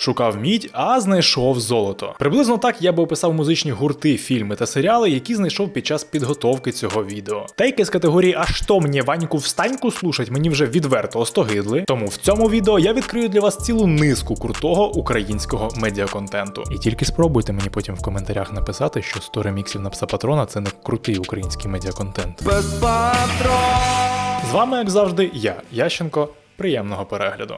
Шукав мідь, а знайшов золото. Приблизно так я би описав музичні гурти, фільми та серіали, які знайшов під час підготовки цього відео. Тейки з категорії А що мені Ваньку встаньку слушать мені вже відверто остогидли. Тому в цьому відео я відкрию для вас цілу низку крутого українського медіаконтенту. І тільки спробуйте мені потім в коментарях написати, що 100 реміксів на псапатрона це не крутий український медіаконтент. без патрон. З вами, як завжди, я, Ященко. Приємного перегляду.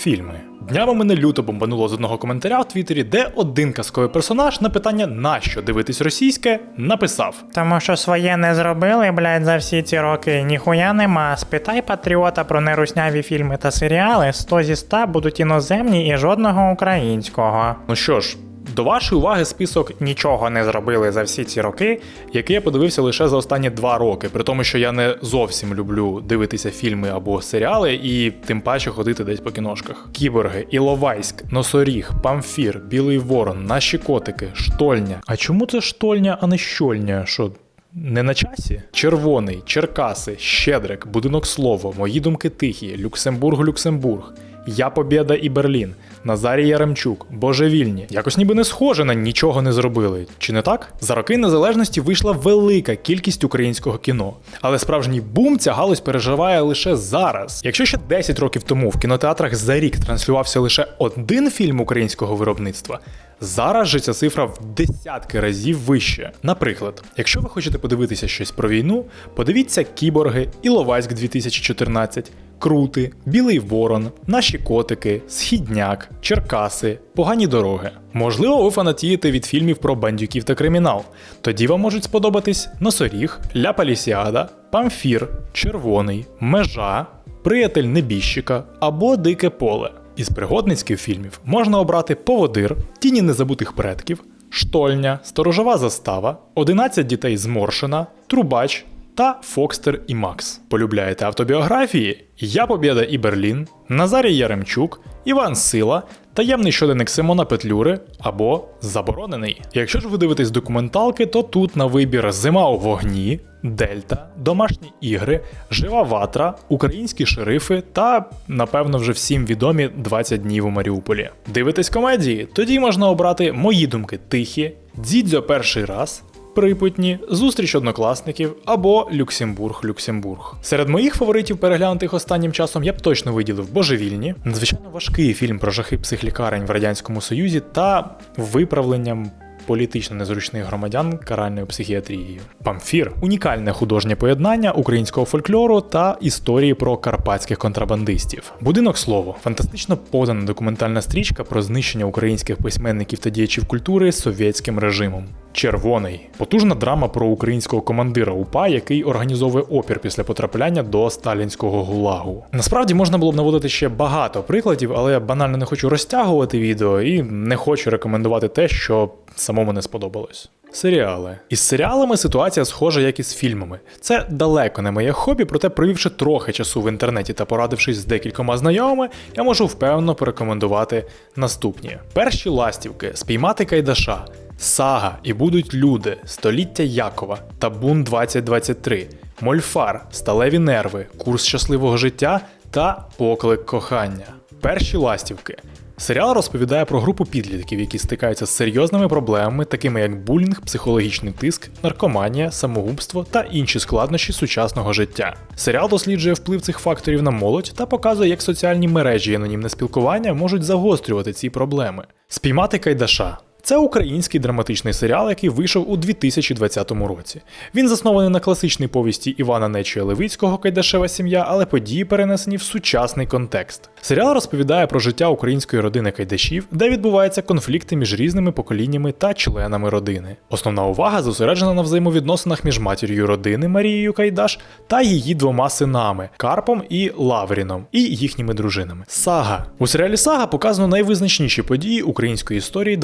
Фільми. Днями мене люто бомбануло з одного коментаря в Твіттері, де один казковий персонаж на питання нащо дивитись російське написав: Тому що своє не зробили, блядь, за всі ці роки. Ніхуя нема. Спитай патріота про нерусняві фільми та серіали. 100 зі 100 будуть іноземні і жодного українського. Ну що ж, до вашої уваги список Нічого не зробили за всі ці роки. який я подивився лише за останні два роки, при тому, що я не зовсім люблю дивитися фільми або серіали, і тим паче ходити десь по кіношках. Кіборги, Іловайськ, Носоріг, Памфір, Білий Ворон, Наші котики, Штольня. А чому це штольня, а не щольня? Що? Не на часі? Червоний, Черкаси, Щедрик, Будинок Слово, Мої думки тихі, Люксембург, Люксембург, Я Побєда і Берлін, Назарій Яремчук, Божевільні. Якось ніби не схоже на нічого не зробили. Чи не так? За роки незалежності вийшла велика кількість українського кіно, але справжній бум ця галузь переживає лише зараз. Якщо ще 10 років тому в кінотеатрах за рік транслювався лише один фільм українського виробництва. Зараз же ця цифра в десятки разів вище. Наприклад, якщо ви хочете подивитися щось про війну, подивіться Кіборги, Іловайськ 2014, Крути, Білий Ворон, Наші котики, Східняк, Черкаси, Погані дороги. Можливо, ви фанатієте від фільмів про бандюків та кримінал. Тоді вам можуть сподобатись Носоріг, Ля Палісіада, Памфір, Червоний, Межа, Приятель небіжчика або Дике поле. Із пригодницьких фільмів можна обрати Поводир, Тіні незабутих предків, Штольня, Сторожова застава, 11 дітей зморшена, Трубач та Фокстер і Макс. Полюбляєте автобіографії? Я Побєда і Берлін, Назарій Яремчук, Іван Сила, Таємний щоденник Симона Петлюри або Заборонений. Якщо ж ви дивитесь документалки, то тут на вибір Зима у вогні, Дельта, Домашні ігри, Жива ватра, Українські шерифи та, напевно, вже всім відомі 20 днів у Маріуполі. Дивитесь комедії? Тоді можна обрати Мої думки тихі, Дзідзьо перший раз. Припутні, зустріч однокласників або Люксембург Люксембург. Серед моїх фаворитів, переглянутих останнім часом, я б точно виділив Божевільні, надзвичайно важкий фільм про жахи психлікарень в радянському союзі та виправленням. Політично незручних громадян каральною психіатрією. Памфір унікальне художнє поєднання українського фольклору та історії про карпатських контрабандистів. Будинок слово фантастично подана документальна стрічка про знищення українських письменників та діячів культури совєтським режимом. Червоний потужна драма про українського командира УПА, який організовує опір після потрапляння до сталінського гулагу. Насправді можна було б наводити ще багато прикладів, але я банально не хочу розтягувати відео і не хочу рекомендувати те, що самому не сподобалось. Серіали. Із серіалами ситуація схожа, як і з фільмами. Це далеко не моє хобі, проте провівши трохи часу в інтернеті та порадившись з декількома знайомими, я можу впевнено порекомендувати наступні: перші ластівки, спіймати кайдаша, сага. І будуть люди, століття Якова, табун 2023, Мольфар, сталеві нерви, курс щасливого життя та поклик кохання. Перші ластівки. Серіал розповідає про групу підлітків, які стикаються з серйозними проблемами, такими як булінг, психологічний тиск, наркоманія, самогубство та інші складнощі сучасного життя. Серіал досліджує вплив цих факторів на молодь та показує, як соціальні мережі і анонімне спілкування можуть загострювати ці проблеми. Спіймати Кайдаша. Це український драматичний серіал, який вийшов у 2020 році. Він заснований на класичній повісті Івана Нечія Левицького Кайдашева сім'я, але події перенесені в сучасний контекст. Серіал розповідає про життя української родини Кайдашів, де відбуваються конфлікти між різними поколіннями та членами родини. Основна увага зосереджена на взаємовідносинах між матір'ю родини Марією Кайдаш та її двома синами Карпом і Лавріном, і їхніми дружинами. Сага у серіалі Сага показано найвизначніші події української історії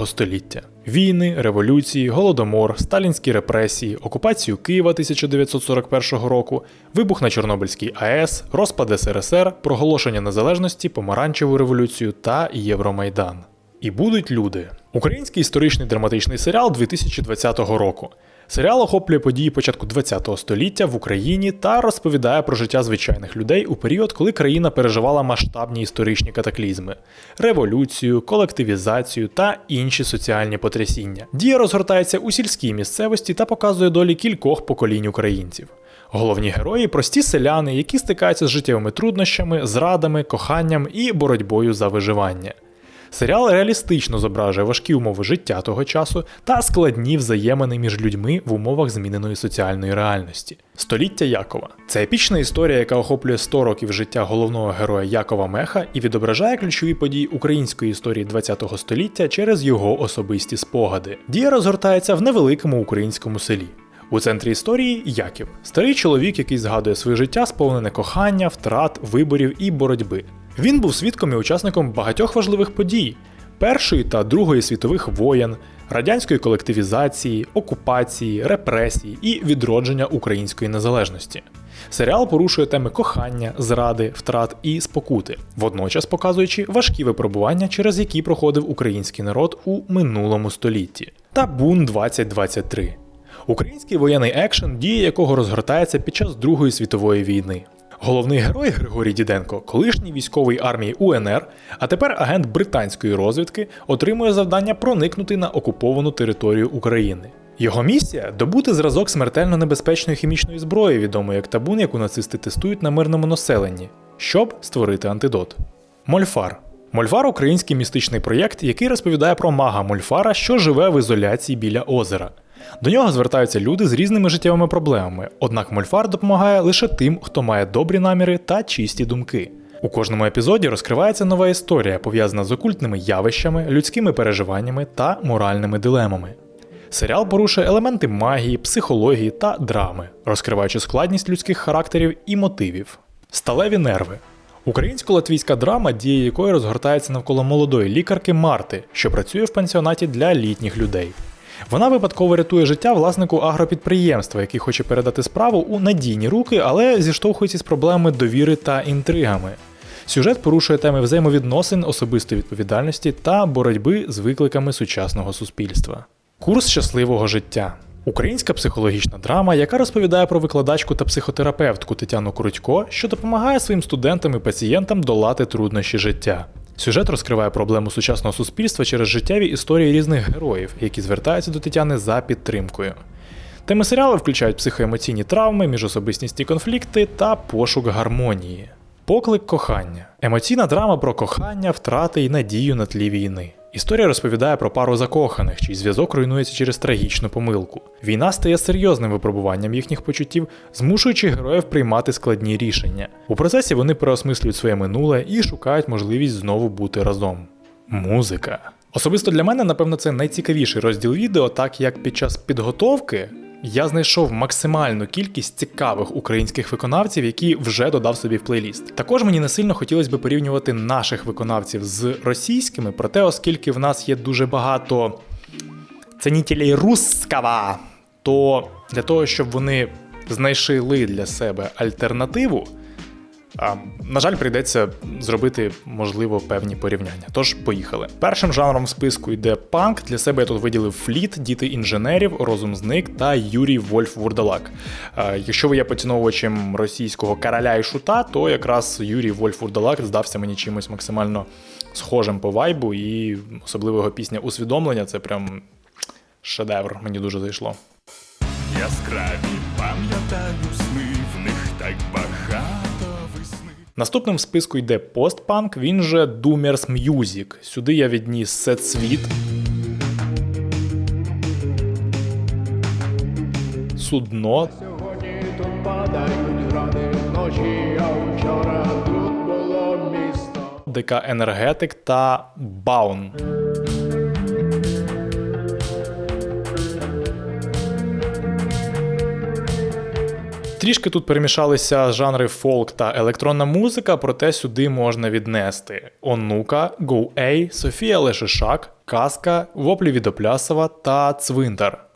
ХХ століття: війни, революції, голодомор, сталінські репресії, окупацію Києва 1941 року, вибух на Чорнобильській АЕС, розпад СРСР, проголошення незалежності, помаранчеву революцію та Євромайдан. І будуть люди. Український історичний драматичний серіал 2020 року. Серіал охоплює події початку ХХ століття в Україні та розповідає про життя звичайних людей у період, коли країна переживала масштабні історичні катаклізми, революцію, колективізацію та інші соціальні потрясіння. Дія розгортається у сільській місцевості та показує долі кількох поколінь українців. Головні герої прості селяни, які стикаються з життєвими труднощами, зрадами, коханням і боротьбою за виживання. Серіал реалістично зображує важкі умови життя того часу та складні взаємини між людьми в умовах зміненої соціальної реальності. Століття Якова це епічна історія, яка охоплює 100 років життя головного героя Якова Меха і відображає ключові події української історії ХХ століття через його особисті спогади. Дія розгортається в невеликому українському селі. У центрі історії Яків, старий чоловік, який згадує своє життя, сповнене кохання, втрат, виборів і боротьби. Він був свідком і учасником багатьох важливих подій: Першої та Другої світових воєн, радянської колективізації, окупації, репресій і відродження української незалежності. Серіал порушує теми кохання, зради, втрат і спокути, водночас показуючи важкі випробування, через які проходив український народ у минулому столітті. Та Бун 2023 Український воєнний екшен, дія якого розгортається під час Другої світової війни. Головний герой Григорій Діденко, колишній військовий армії УНР, а тепер агент британської розвідки, отримує завдання проникнути на окуповану територію України. Його місія добути зразок смертельно небезпечної хімічної зброї, відомої як табун, яку нацисти тестують на мирному населенні, щоб створити антидот. Мольфар. Мольфар український містичний проєкт, який розповідає про мага Мольфара, що живе в ізоляції біля озера. До нього звертаються люди з різними життєвими проблемами, однак Мольфар допомагає лише тим, хто має добрі наміри та чисті думки. У кожному епізоді розкривається нова історія, пов'язана з окультними явищами, людськими переживаннями та моральними дилемами. Серіал порушує елементи магії, психології та драми, розкриваючи складність людських характерів і мотивів. Сталеві нерви. Українсько-латвійська драма, дія якої розгортається навколо молодої лікарки Марти, що працює в пансіонаті для літніх людей. Вона випадково рятує життя власнику агропідприємства, який хоче передати справу у надійні руки, але зіштовхується з проблемами довіри та інтригами. Сюжет порушує теми взаємовідносин, особистої відповідальності та боротьби з викликами сучасного суспільства. Курс щасливого життя. Українська психологічна драма, яка розповідає про викладачку та психотерапевтку Тетяну Крутько, що допомагає своїм студентам і пацієнтам долати труднощі життя. Сюжет розкриває проблему сучасного суспільства через життєві історії різних героїв, які звертаються до Тетяни за підтримкою. Теми серіалу включають психоемоційні травми, міжособистісні конфлікти та пошук гармонії. Поклик кохання емоційна драма про кохання, втрати і надію на тлі війни. Історія розповідає про пару закоханих, чий зв'язок руйнується через трагічну помилку. Війна стає серйозним випробуванням їхніх почуттів, змушуючи героїв приймати складні рішення. У процесі вони переосмислюють своє минуле і шукають можливість знову бути разом. Музика. Особисто для мене, напевно, це найцікавіший розділ відео, так як під час підготовки я знайшов максимальну кількість цікавих українських виконавців, які вже додав собі в плейліст. Також мені не сильно хотілося б порівнювати наших виконавців з російськими, проте, оскільки в нас є дуже багато цінітелей русского, то для того, щоб вони знайшли для себе альтернативу. На жаль, прийдеться зробити, можливо, певні порівняння. Тож, поїхали. Першим жанром в списку йде панк. Для себе я тут виділив фліт, діти інженерів, розум зник та Юрій Вольф Вурдалак. Якщо ви є поціновувачем російського короля і шута, то якраз Юрій Вольф Вурдалак здався мені чимось максимально схожим по вайбу, і особливо його пісня усвідомлення це прям шедевр. Мені дуже зайшло. Яскраві пам'ятаю сни, в них так багато. Наступним в списку йде постпанк, він же Doomers Music. Сюди я відніс Сет Світ. Судно Сьогодні тут падають гради вночі, а вчора тут було місто. ДК Енергетик та Баун. Трішки тут перемішалися жанри фолк та електронна музика, проте сюди можна віднести Онука, Go A, Софія Лешишак, Казка, Воплі Відоплясова та Цвинтар.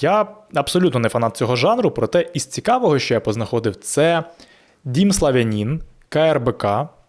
Я абсолютно не фанат цього жанру, проте із цікавого, що я познаходив, це Дім Славянін, КРБК,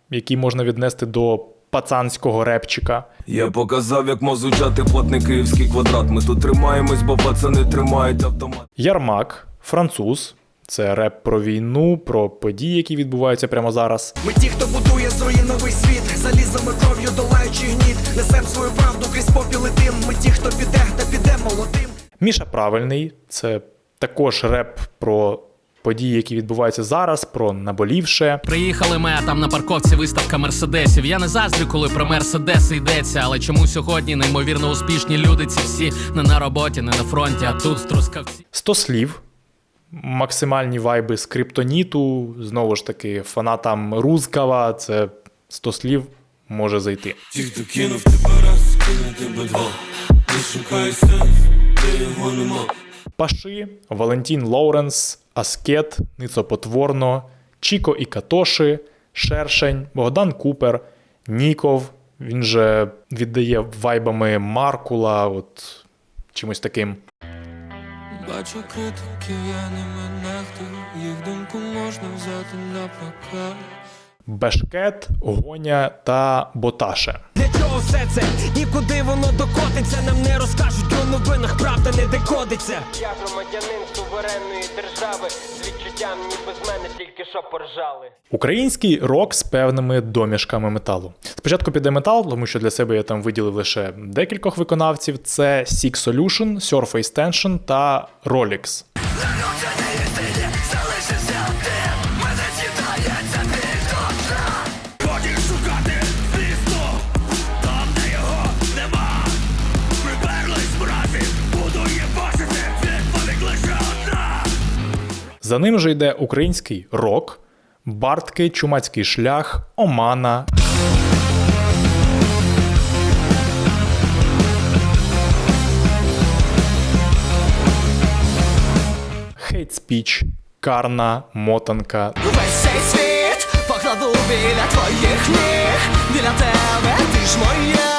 який можна віднести до пацанського репчика. Я показав, як мозучати платний київський квадрат. Ми тут тримаємось, бо пацани тримають автомат. Ярмак, француз. Це реп про війну, про події, які відбуваються прямо зараз. Ми ті, хто будує зруйновий світ, залізами кров'ю долаючи гніт, несем свою правду крізь попіл і дим. Ми ті, хто піде, та піде молодим. Міша правильний, це також реп про події, які відбуваються зараз, про наболівше. Приїхали ми, а там на парковці виставка мерседесів. Я не заздрю, коли про мерседеси йдеться, але чому сьогодні неймовірно успішні люди ці всі не на роботі, не на фронті, а тут в трускавці. 100 слів, максимальні вайби з криптоніту, знову ж таки, фанатам Рузкава, це 100 слів може зайти. Ті, хто кинув тебе раз, кине тебе два. Не шукай сенс. Паши, Валентін Лоуренс, Аскет, Ницопотворно, Чіко і Катоши, Шершень, Богдан Купер, Ніков. Він же віддає вайбами Маркула, от чимось таким. Бачу критиків, я ними нехтую, їх думку можна взяти на прокат. Бешкет, Гоня та Боташе. Для чого все це? Нікуди воно докотиться, нам не розкажуть у новинах, правда не декодиться. Я громадянин суверенної держави з відчуттям, ніби з мене тільки що поржали. Український рок з певними домішками металу. Спочатку піде метал, тому що для себе я там виділив лише декількох виконавців: це Six Solution, Surface Tension та Rolex. За ним же йде український рок, Бартки, Чумацький шлях, Омана. Хейт спіч, Карна, Мотанка. Весь цей світ покладу біля твоїх ніг, біля тебе ти ж моя,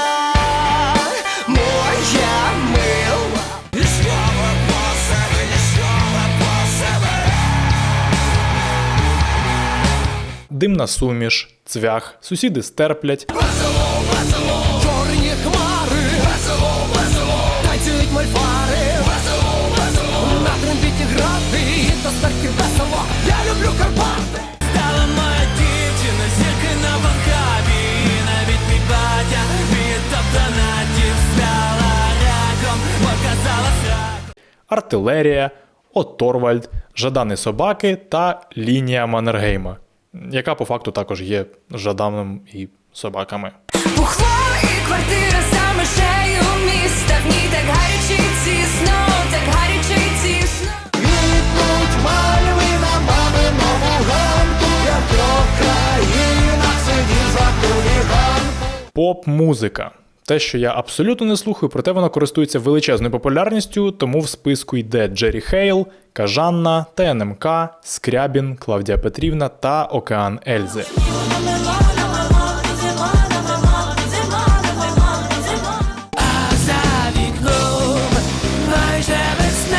Димна суміш, цвях, сусіди стерплять. Чорні хмари, весело, весело, танцюють мольфари, весело, весело, на трембіті грати, і до весело, я люблю Карпати. Стала моя дівчина, зірки на вахабі, навіть мій батя, від автонатів стала раком, показала срак. артилерія, Оторвальд, Жадани собаки та лінія Маннергейма, яка по факту також є Жаданом і собаками. Бухло і квартира за межею міста В ній так гаряче і тісно, так гаряче і тісно Квітнуть мальви на маминому ганку, я в країнах сидів за хуліганку. Поп-музика. Те, що я абсолютно не слухаю, проте воно користується величезною популярністю, тому в списку йде Джері Хейл, Кажанна, ТНМК, Скрябін, Клавдія Петрівна та Океан Ельзи. Весна.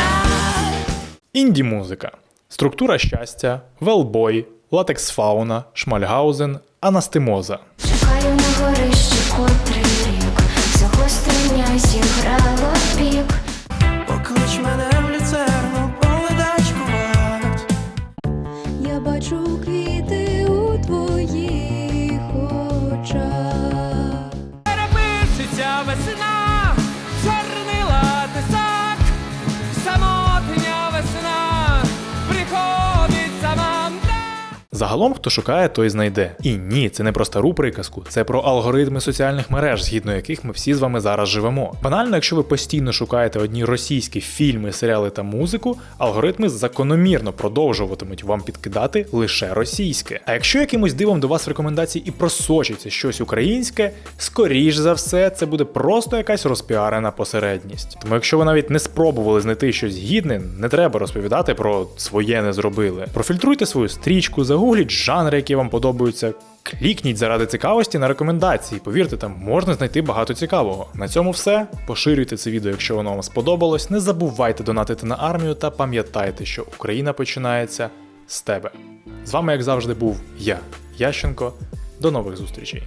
Інді-музика. Структура щастя, Велбой, Латекс Фауна, Шмальгаузен, Анастимоза. Шукаю на горищі стриня Загалом, хто шукає, той знайде. І ні, це не про стару приказку, це про алгоритми соціальних мереж, згідно яких ми всі з вами зараз живемо. Банально, якщо ви постійно шукаєте одні російські фільми, серіали та музику, алгоритми закономірно продовжуватимуть вам підкидати лише російське. А якщо якимось дивом до вас в рекомендації і просочиться щось українське, скоріш за все, це буде просто якась розпіарена посередність. Тому якщо ви навіть не спробували знайти щось гідне, не треба розповідати про своє не зробили. Профільтруйте свою стрічку, загугліть жанри, які вам подобаються. Клікніть заради цікавості на рекомендації. Повірте, там можна знайти багато цікавого. На цьому все. Поширюйте це відео, якщо воно вам сподобалось. Не забувайте донатити на армію та пам'ятайте, що Україна починається з тебе. З вами, як завжди, був я, Ященко. До нових зустрічей.